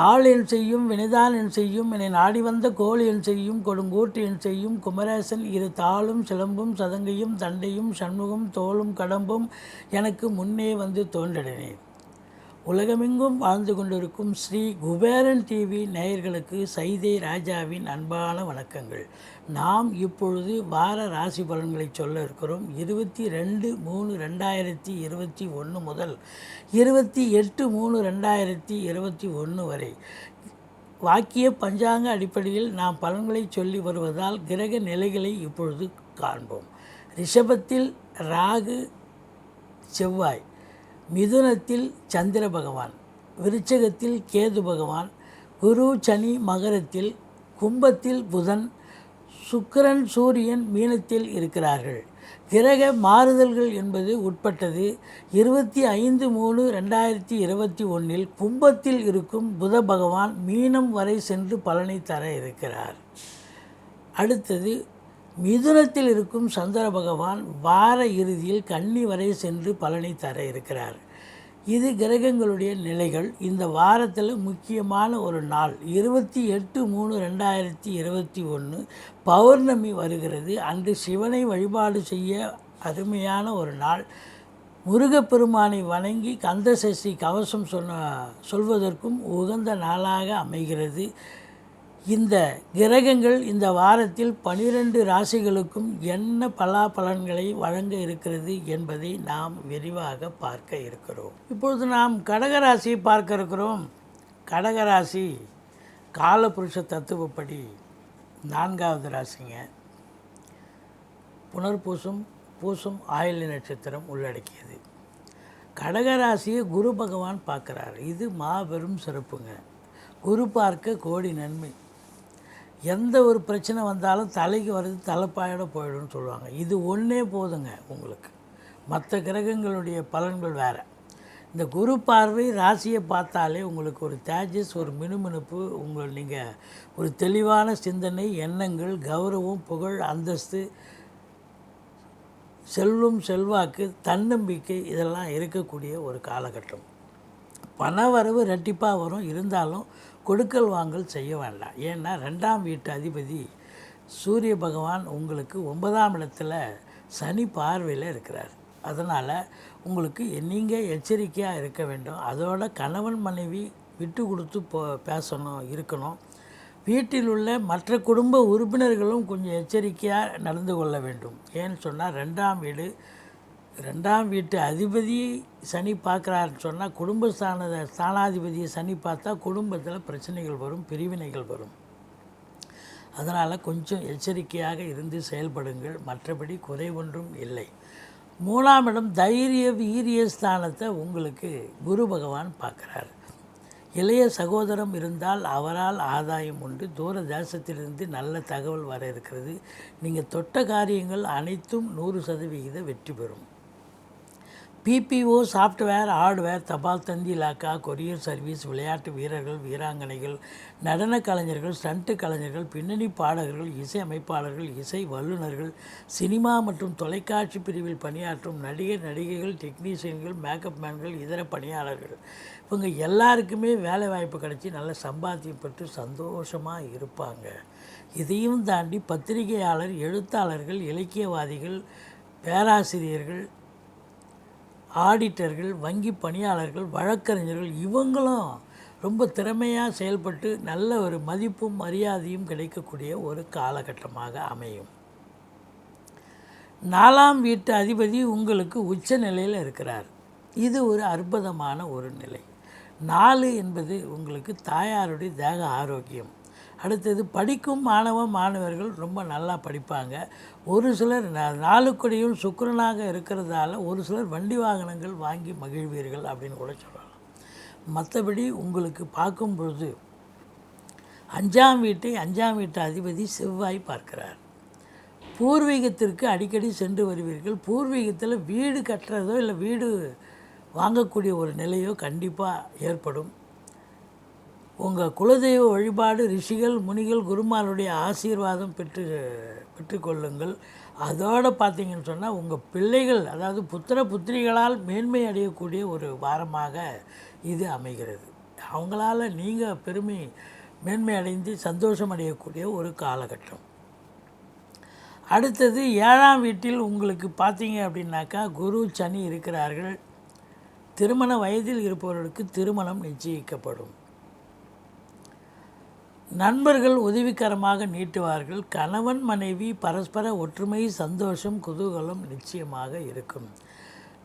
நாளின் செய்யும் வினைதான் செய்யும் என்னை நாடி வந்த கோல் என் செய்யும் கொடுங்கூட்டு என் செய்யும் குமரேசன் இரு தாளும் சிலம்பும் சதங்கையும் தண்டையும் சண்முகம் தோளும் கடம்பும் எனக்கு முன்னே வந்து தோன்றினேன் உலகமெங்கும் வாழ்ந்து கொண்டிருக்கும் ஸ்ரீ குபேரன் டிவி நேயர்களுக்கு சைதை ராஜாவின் அன்பான வணக்கங்கள். நாம் இப்பொழுது வார ராசி பலன்களை சொல்ல இருக்கிறோம். இருபத்தி ரெண்டு மூணு ரெண்டாயிரத்தி இருபத்தி ஒன்று முதல் இருபத்தி எட்டு மூணு ரெண்டாயிரத்தி இருபத்தி ஒன்று வரை. வாக்கிய பஞ்சாங்க அடிப்படையில் நாம் பலன்களை சொல்லி வருவதால் கிரக நிலைகளை இப்பொழுது காண்போம். ரிஷபத்தில் ராகு செவ்வாய் மிதுனத்தில் சந்திர பகவான் விருச்சகத்தில் கேது பகவான் குரு சனி மகரத்தில் கும்பத்தில் புதன் சுக்கிரன் சூரியன் மீனத்தில் இருக்கிறார்கள். கிரக மாறுதல்கள் என்பது உட்பட்டது. இருபத்தி ஐந்து மூணு ரெண்டாயிரத்தி இருபத்தி ஒன்றில் கும்பத்தில் இருக்கும் புத பகவான் மீனம் வரை சென்று பலனை தர இருக்கிறார். அடுத்தது மிதுனத்தில் இருக்கும் சந்திர பகவான் வார இறுதியில் கன்னி வரை சென்று பலனை தர இருக்கிறார். இது கிரகங்களுடைய நிலைகள். இந்த வாரத்தில் முக்கியமான ஒரு நாள். இருபத்தி எட்டு மூணு ரெண்டாயிரத்தி இருபத்தி ஒன்று பௌர்ணமி வருகிறது. அன்று சிவனை வழிபாடு செய்ய அருமையான ஒரு நாள். முருகப்பெருமானை வணங்கி கந்தசசி கவசம் சொன்ன சொல்வதற்கும் உகந்த நாளாக அமைகிறது. இந்த கிரகங்கள் இந்த வாரத்தில் பனிரெண்டு ராசிகளுக்கும் என்ன பலாபலன்களை வழங்க இருக்கிறது என்பதை நாம் விரிவாக பார்க்க இருக்கிறோம். இப்பொழுது நாம் கடகராசி பார்க்க இருக்கிறோம். கடகராசி காலபுருஷ தத்துவப்படி நான்காவது ராசிங்க. புனர்பூசம் பூசம் ஆயுள் நட்சத்திரம் உள்ளடக்கியது. கடகராசியை குரு பகவான் பார்க்குறார். இது மாபெரும் சிறப்புங்க. குரு பார்க்க கோடி நன்மை. எந்த ஒரு பிரச்சனை வந்தாலும் தலைக்கு வர்றது தலைப்பாயோட போயிடும்னு சொல்லுவாங்க. இது ஒன்றே போதுங்க உங்களுக்கு. மற்ற கிரகங்களுடைய பலன்கள் வேறு. இந்த குரு பார்வை ராசியை பார்த்தாலே உங்களுக்கு ஒரு தேஜஸ் ஒரு மினுமினுப்பு உங்கள் நீங்கள் ஒரு தெளிவான சிந்தனை எண்ணங்கள் கௌரவம் புகழ் அந்தஸ்து செல்வம் செல்வாக்கு தன்னம்பிக்கை இதெல்லாம் இருக்கக்கூடிய ஒரு காலகட்டம். பணவரவு ரெட்டிப்பாக வரும். இருந்தாலும் கொடுக்கல் வாங்கல் செய்ய வேண்டாம். ஏன்னா ரெண்டாம் வீட்டு அதிபதி சூரிய பகவான் உங்களுக்கு ஒன்பதாம் இடத்துல சனி பார்வையில் இருக்கிறார். அதனால் உங்களுக்கு நீங்கள் எச்சரிக்கையாக இருக்க வேண்டும். அதோட கணவன் மனைவி விட்டு கொடுத்து போ பேசணும் இருக்கணும். வீட்டில் உள்ள மற்ற குடும்ப உறுப்பினர்களும் கொஞ்சம் எச்சரிக்கையாக நடந்து கொள்ள வேண்டும். ஏன்னு சொன்னால் ரெண்டாம் வீடு ரெண்டாம் வீட்டு அதிபதி சனி பார்க்குறாருன்னு சொன்னால் குடும்ப ஸ்தான ஸ்தானாதிபதியை சனி பார்த்தா குடும்பத்தில் பிரச்சனைகள் வரும் பிரிவினைகள் வரும். அதனால் கொஞ்சம் எச்சரிக்கையாக இருந்து செயல்படுங்கள். மற்றபடி குறை ஒன்றும் இல்லை. மூணாம் இடம் தைரிய வீரிய ஸ்தானத்தை உங்களுக்கு குரு பகவான் பார்க்குறார். இளைய சகோதரம் இருந்தால் அவரால் ஆதாயம் உண்டு. தூர தேசத்திலிருந்து நல்ல தகவல் வர இருக்கிறது. நீங்கள் தொட்ட காரியங்கள் அனைத்தும் நூறு சதவிகித வெற்றி பெறும். பிபிஓ சாஃப்ட்வேர் ஹார்ட்வேர் தபால் தந்தி இலாக்கா கொரியர் சர்வீஸ் விளையாட்டு வீரர்கள் வீராங்கனைகள் நடன கலைஞர்கள் ஸ்டண்ட்டு கலைஞர்கள் பின்னணி பாடகர்கள் இசை அமைப்பாளர்கள் இசை வல்லுநர்கள் சினிமா மற்றும் தொலைக்காட்சி பிரிவில் பணியாற்றும் நடிகர் நடிகைகள் டெக்னீஷியன்கள் மேக்கப் மேன்கள் இதர பணியாளர்கள். இவங்க எல்லாருக்குமே வேலை வாய்ப்பு கிடச்சி நல்ல சம்பாத்தியம் பெற்று சந்தோஷமாக இருப்பாங்க. இதையும் தாண்டி பத்திரிகையாளர் எழுத்தாளர்கள் இலக்கியவாதிகள் பேராசிரியர்கள் ஆடிட்டர்கள் வங்கி பணியாளர்கள் வழக்கறிஞர்கள் இவங்களும் ரொம்ப திறமையாக செயல்பட்டு நல்ல ஒரு மதிப்பும் மரியாதையும் கிடைக்கக்கூடிய ஒரு காலகட்டமாக அமையும். நாலாம் வீட்டு அதிபதி உங்களுக்கு உச்ச நிலையில் இருக்கிறார். இது ஒரு அற்புதமான ஒரு நிலை. நாலு என்பது உங்களுக்கு தாயாருடைய தேக ஆரோக்கியம். அடுத்தது படிக்கும் மாணவ மாணவர்கள் ரொம்ப நல்லா படிப்பாங்க. ஒரு சிலர் நா- நாலுக்குடியும் சுக்கிரனாக இருக்கிறதால ஒரு சிலர் வண்டி வாகனங்கள் வாங்கி மகிழ்வீர்கள் அப்படின்னு கூட சொல்லலாம். மற்றபடி உங்களுக்கு பார்க்கும் பொழுது அஞ்சாம் வீட்டை அஞ்சாம் வீட்டு அதிபதி செவ்வாய் பார்க்கிறார். பூர்வீகத்திற்கு அடிக்கடி சென்று வருவீர்கள். பூர்வீகத்தில் வீடு கட்டுறதோ இல்லை வீடு வாங்கக்கூடிய ஒரு நிலையோ கண்டிப்பாக ஏற்படும். உங்கள் குலதெய்வ வழிபாடு ரிஷிகள் முனிகள் குருமாருடைய ஆசீர்வாதம் பெற்று பெற்றுக்கொள்ளுங்கள். அதோடு பார்த்தீங்கன்னு சொன்னால் உங்கள் பிள்ளைகள் அதாவது புத்திர புத்திரிகளால் மேன்மை அடையக்கூடிய ஒரு வாரமாக இது அமைகிறது. அவங்களால நீங்கள் பெருமை மேன்மை அடைந்து சந்தோஷம் அடையக்கூடிய ஒரு காலகட்டம். அடுத்தது ஏழாம் வீட்டில் உங்களுக்கு பார்த்தீங்க அப்படின்னாக்கா குரு சனி இருக்கிறார்கள். திருமண வயதில் இருப்பவர்களுக்கு திருமணம் நிச்சயிக்கப்படும். நண்பர்கள் உதவிகரமாக நீட்டுவார்கள். கணவன் மனைவி பரஸ்பர ஒற்றுமை சந்தோஷம் குதூகலம் நிச்சயமாக இருக்கும்.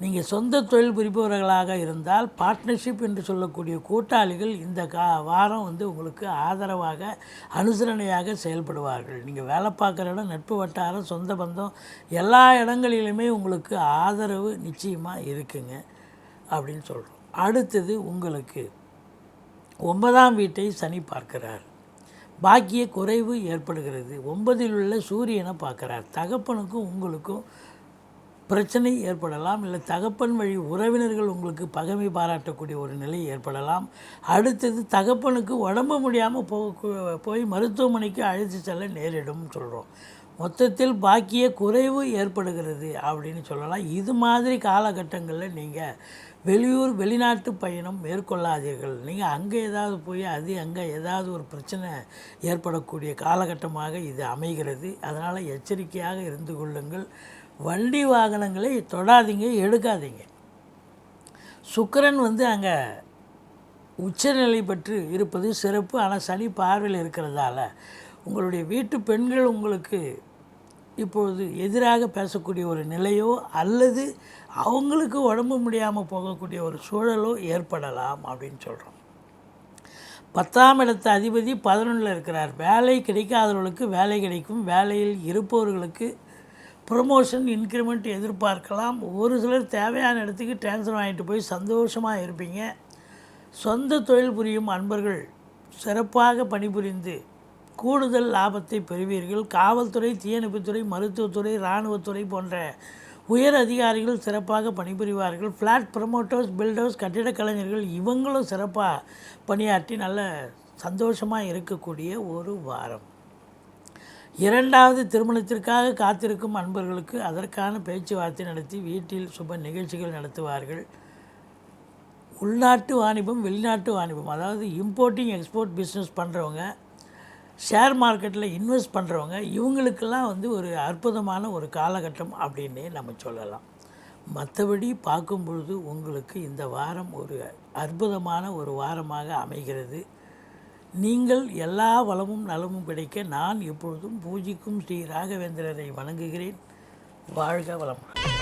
நீங்கள் சொந்த தொழில் புரிபவர்களாக இருந்தால் பார்ட்னர்ஷிப் என்று சொல்லக்கூடிய கூட்டாளிகள் இந்த கா வாரம் வந்து உங்களுக்கு ஆதரவாக அனுசரணையாக செயல்படுவார்கள். நீங்கள் வேலை பார்க்குற இடம் நட்பு வட்டாரம் சொந்த பந்தம் எல்லா இடங்களிலுமே உங்களுக்கு ஆதரவு நிச்சயமாக இருக்குங்க அப்படின்னு சொல்கிறோம் அடுத்தது உங்களுக்கு ஒன்பதாம் வீட்டை சனி பார்க்கிறார். பாக்கிய குறைவு ஏற்படுகிறது. ஒன்பதில் உள்ள சூரியனை பார்க்குறார். தகப்பனுக்கும் உங்களுக்கும் பிரச்சனை ஏற்படலாம். இல்லை தகப்பன் வழி உறவினர்கள் உங்களுக்கு பகைமை பாராட்டக்கூடிய ஒரு நிலை ஏற்படலாம். அடுத்தது தகப்பனுக்கு உடம்பு முடியாமல் போக போய் மருத்துவமனைக்கு அழைத்து செல்ல நேரிடும் சொல்கிறோம் மொத்தத்தில் பாக்கிய குறைவு ஏற்படுகிறது அப்படின்னு சொல்லலாம். இது மாதிரி காலகட்டங்களில் நீங்கள் வெளியூர் வெளிநாட்டு பயணம் மேற்கொள்ளாதீர்கள். நீங்கள் அங்கே ஏதாவது போய் அது அங்கே ஏதாவது ஒரு பிரச்சனை ஏற்படக்கூடிய காலகட்டமாக இது அமைகிறது. அதனால் எச்சரிக்கையாக இருந்து கொள்ளுங்கள். வண்டி வாகனங்களை தொடாதீங்க எடுக்காதீங்க. சுக்கிரன் வந்து அங்கே உச்சநிலை பெற்று இருப்பது சிறப்பு. ஆனால் சனி பார்வையில் இருக்கிறதால உங்களுடைய வீட்டு பெண்கள் உங்களுக்கு இப்பொழுது எதிராக பேசக்கூடிய ஒரு நிலையோ அல்லது அவங்களுக்கு உடம்பு முடியாமல் போகக்கூடிய ஒரு சூழலோ ஏற்படலாம் அப்படின்னு சொல்கிறோம் பத்தாம் இடத்து அதிபதி பதினொன்றில் இருக்கிறார். வேலை கிடைக்காதவர்களுக்கு வேலை கிடைக்கும். வேலையில் இருப்பவர்களுக்கு ப்ரொமோஷன் இன்க்ரிமெண்ட் எதிர்பார்க்கலாம். ஒரு சிலர் தேவையான இடத்துக்கு ட்ரான்ஸ்ஃபர் வாங்கிட்டு போய் சந்தோஷமாக இருப்பீங்க. சொந்த தொழில் புரியும் அன்பர்கள் சிறப்பாக பணிபுரிந்து கூடுதல் லாபத்தை பெறுவீர்கள். காவல்துறை தீயணைப்புத்துறை மருத்துவத்துறை இராணுவத்துறை போன்ற உயர் அதிகாரிகள் சிறப்பாக பணிபுரிவார்கள். ஃப்ளாட் ப்ரமோட்டர்ஸ் பில்டர்ஸ் கட்டிடக் கலைஞர்கள் இவங்களும் சிறப்பாக பணியாற்றி நல்ல சந்தோஷமாக இருக்கக்கூடிய ஒரு வாரம். இரண்டாவது திருமணத்திற்காக காத்திருக்கும் அன்பர்களுக்கு அதற்கான பேச்சுவார்த்தை நடத்தி வீட்டில் சுப நிகழ்ச்சிகள் நடத்துவார்கள். உள்நாட்டு வாணிபம் வெளிநாட்டு வாணிபம் அதாவது இம்போர்ட்டிங் எக்ஸ்போர்ட் பிஸ்னஸ் பண்ணுறவங்க ஷேர் மார்க்கெட்டில் இன்வெஸ்ட் பண்ணுறவங்க இவங்களுக்கெல்லாம் வந்து ஒரு அற்புதமான ஒரு காலகட்டம் அப்படின்னே நம்ம சொல்லலாம். மற்றபடி பார்க்கும் பொழுது உங்களுக்கு இந்த வாரம் ஒரு அற்புதமான ஒரு வாரமாக அமைகிறது. நீங்கள் எல்லா வளமும் நலமும் கிடைக்க நான் எப்பொழுதும் பூஜிக்கும் ஸ்ரீ ராகவேந்திரரை வணங்குகிறேன். வாழ்க வளமுடன்.